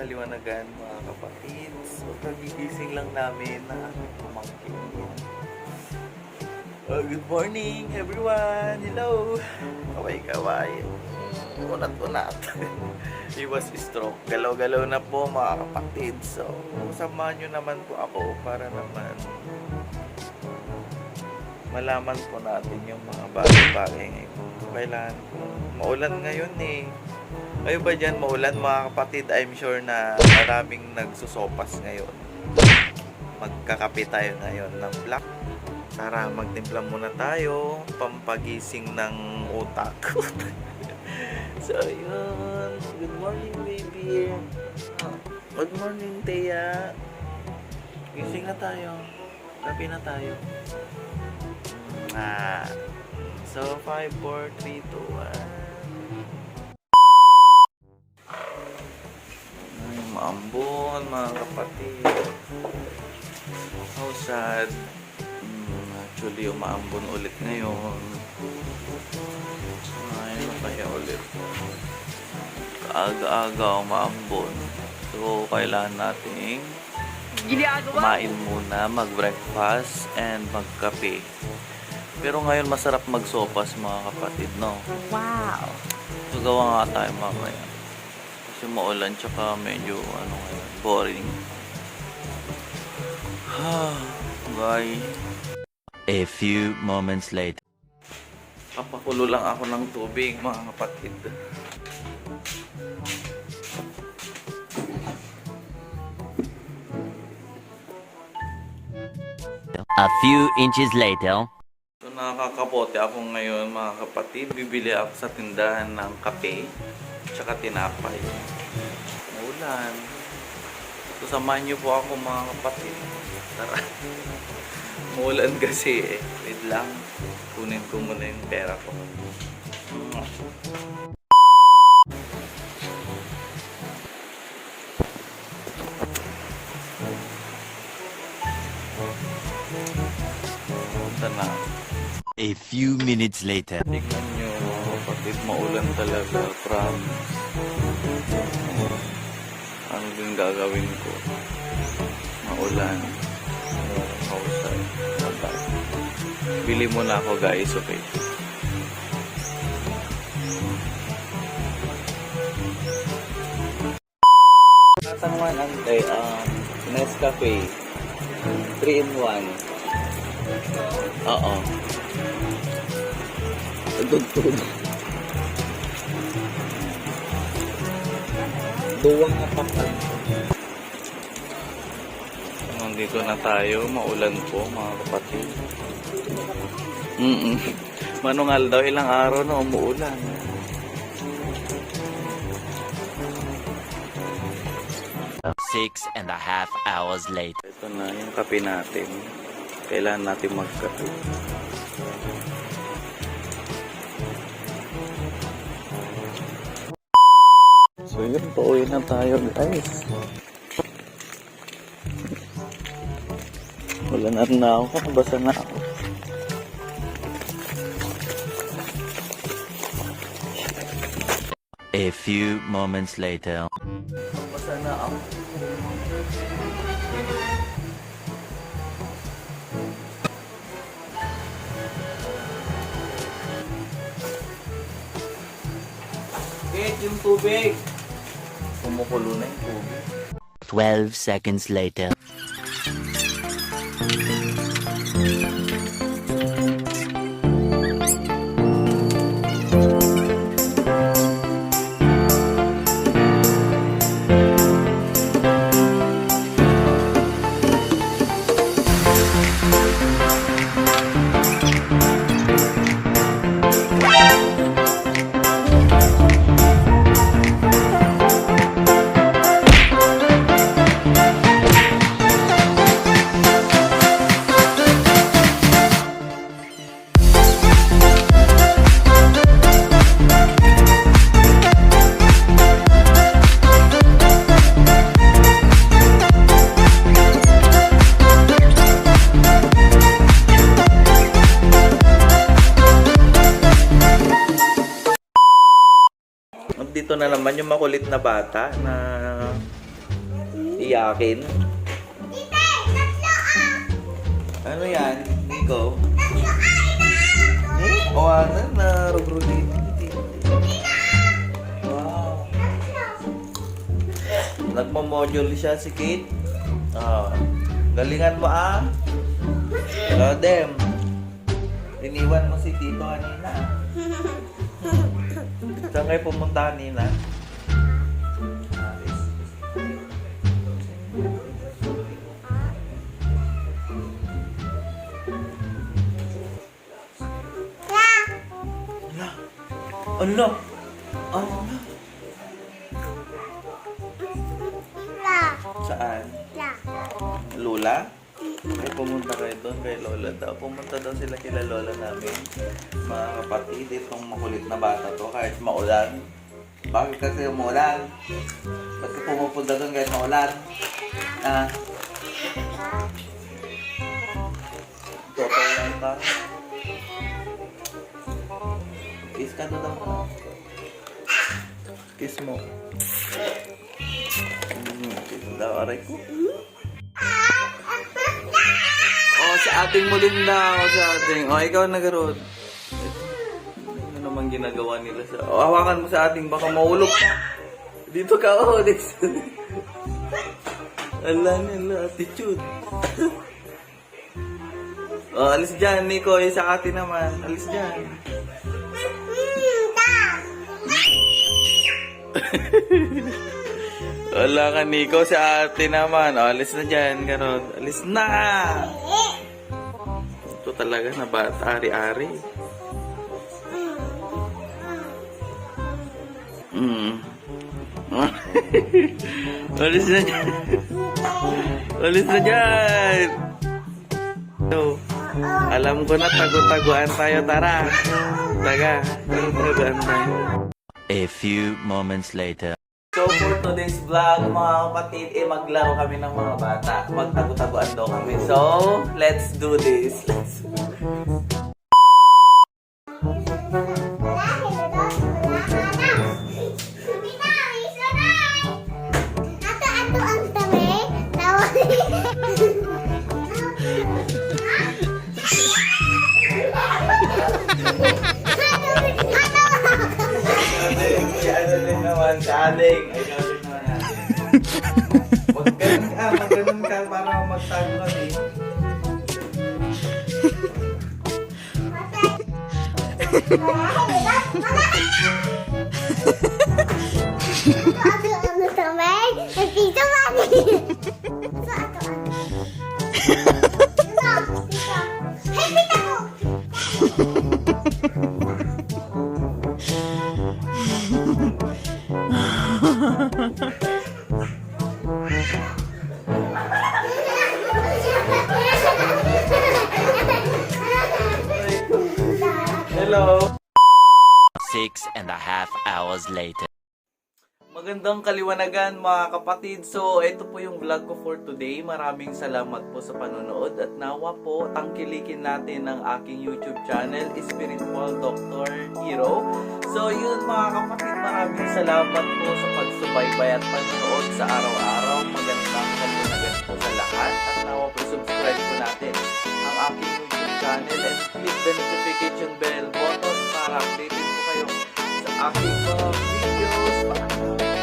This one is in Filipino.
kaliwanagan mga kapatid. So, kagigising lang namin na aking pamangkin. Oh, good morning everyone! Hello! Kaway-kaway. Unat-unat. He was stroke. Galaw-galaw na po mga kapatid. So, samahan nyo naman po ako para naman malaman po natin yung mga bagay-bagay ngayon. Kailangan po. Maulan ngayon eh. Kayo ba dyan maulan mga kapatid? I'm sure na maraming nagsusopas ngayon. Magkakape tayo ngayon ng black. Tara, magtimpla muna tayo. Pampagising ng utak. so, yun. Good morning, baby. Good morning, Teya. Gising na tayo. Kape na tayo. Ah. So, 5, 4, 3, 2, 1. Ay, maambon, mga kapatid. How sad. Hmm, actually, umaambon ulit ngayon. Ay, ano kaya ulit? Kaaga-aga umaambon. So, kailangan nating kumain muna, mag-breakfast, and magkape. Pero ngayon masarap magsopas mga kapatid, no? Wow. So, gawa nga tayo mamaya. Kasi maulan, tsaka medyo, ano ngayon, boring. Bye. A few moments later. Papakulo lang ako ng tubig, mga kapatid. A few inches later. Nakakapote ako ngayon, mga kapatid. Bibili ako sa tindahan ng kape, tsaka tinapay. Maulan. So, samahan niyo po ako, mga kapatid. Tara. Maulan kasi eh. Wait lang. Kunin ko muna yung pera ko. A few minutes later. Tignan nyo, kapatid, maulan talaga. Promise. Ano din gagawin ko? Maulan. Outside. Bye. Bili muna ako guys, okay? Natanungan ang eh, um, Nescafe. 3 in 1. Oo. Tugtog. Duwang apakan. Nandito na tayo. Maulan po, mga kapatid. Mm Manungal daw ilang araw na umuulan. Six and a half hours later. Ito na yung kape natin. Kailangan natin magkape. So yun, pauwi na tayo guys. Wala na rin na ako, basa na ako. A few moments later. Basa na ako. Kate, yung tubig! Kumukulo na yung tubig. Twelve seconds later. Na naman yung makulit na bata na iyakin. Ano yan, Nico? Eh, o ano na, rugrulin. Wow. Nagmo-module siya si Kate. Ah, galingan mo ah. Hello, Dem. Iniwan mo si Tito kanina. Saan kayo pumunta kanina? Ala! Ala! Saan? Lola? Ay, pumunta kayo doon kay Lola daw. Pumunta daw sila kila Lola namin. Mga kapatid, itong makulit na bata to kahit maulan. Bakit kasi umulan? Ba't ka pumupunta doon kahit maulan? Ah? Totoo lang ka? Kiss ka doon ako. Kiss mo. Mm, kiss daw, aray ko. Sa ating Mulinda. Oh, sa ating. Oh, ikaw nagaroon. Ano naman ginagawa nila sa... Oh, hawakan mo sa ating. Baka maulog ka. Dito ka, oh. Dito. Ala nila, attitude. oh, alis dyan, Nico. Sa atin naman. Alis dyan. Wala ka, Nico. Sa atin naman. Oh, alis na dyan, ganon. Alis na! Talaga na bata, ari-ari. Mm. Alis na dyan. Alis na dyan. So, alam ko na tago-taguan tayo. Tara. Taga. Tago-taguan tayo. A few moments later. So for today's vlog, mga kapatid, eh maglaro kami ng mga bata. Magtago-taguan daw kami. So, let's do this. Let's... Ading, si Ading. Ay, gawin naman natin. Huwag ganun ka, mag ganun ka para magtago kami. Hello! Six and a half hours later. Magandang kaliwanagan mga kapatid. So, ito po yung vlog ko for today. Maraming salamat po sa panonood at nawa po tangkilikin natin ang aking YouTube channel, Spiritual Dr. Hero. So, yun mga kapatid, maraming salamat po sa pagsubaybay at panonood sa araw-araw. Magandang kaliwanagan po sa lahat at nawa po subscribe po natin ang aking YouTube channel and click the notification bell button para updated po kayo sa aking mga videos. Paalam!